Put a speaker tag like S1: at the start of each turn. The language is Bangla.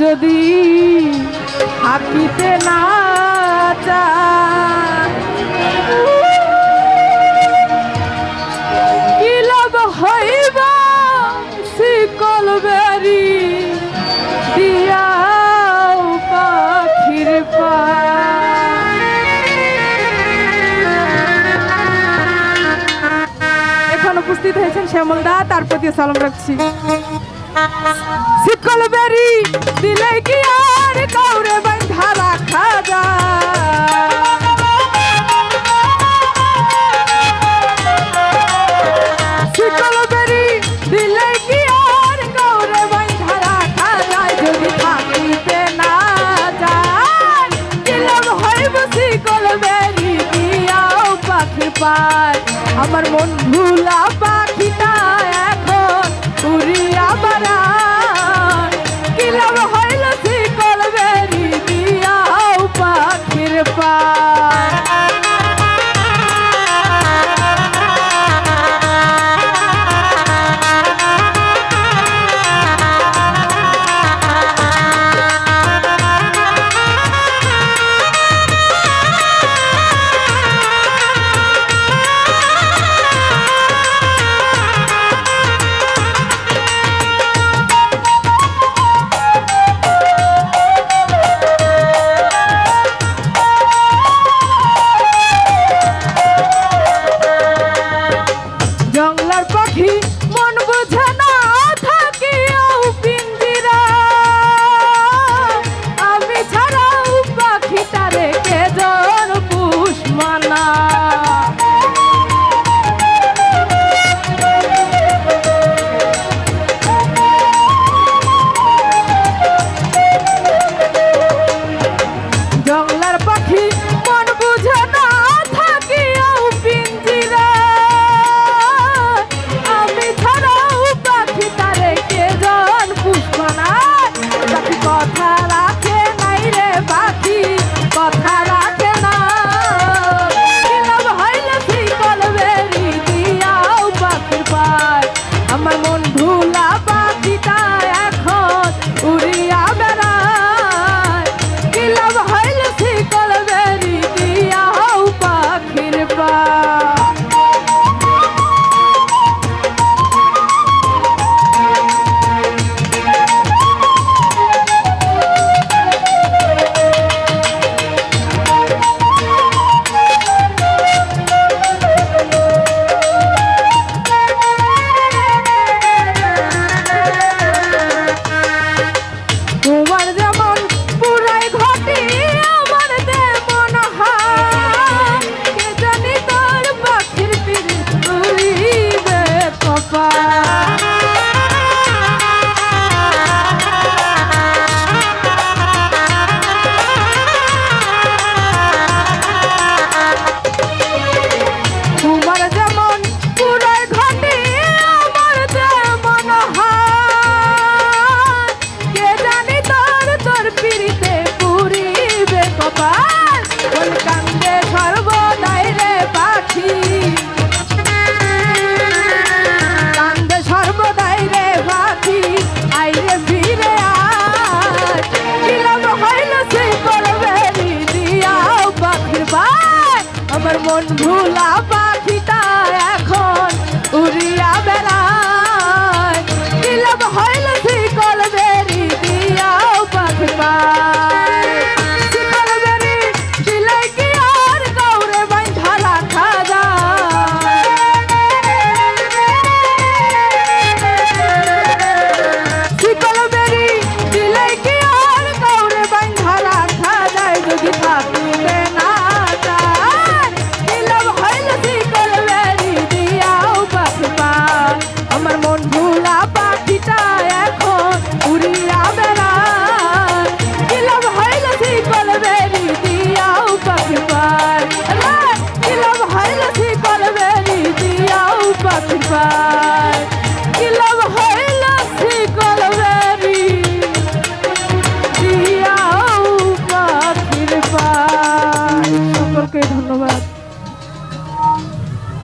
S1: যদি থাকিতে না চায়। কি লাভ হইব শিকল বেরি? দিয়াও পাখির এখন উপস্থিত হয়েছেন শ্যামল দা তার প্রতি সালাম রাখছি। শিকল বেরি দিলে কি আর কাউরে বান্ধা রাখা কি আর কাউরে বান্ধা রাখা যায়? যদি থাকিতে না আমার মন ভুলা পাখিটা এখন উড়িয়া বারা কিলাম মন ভুলা আমার মন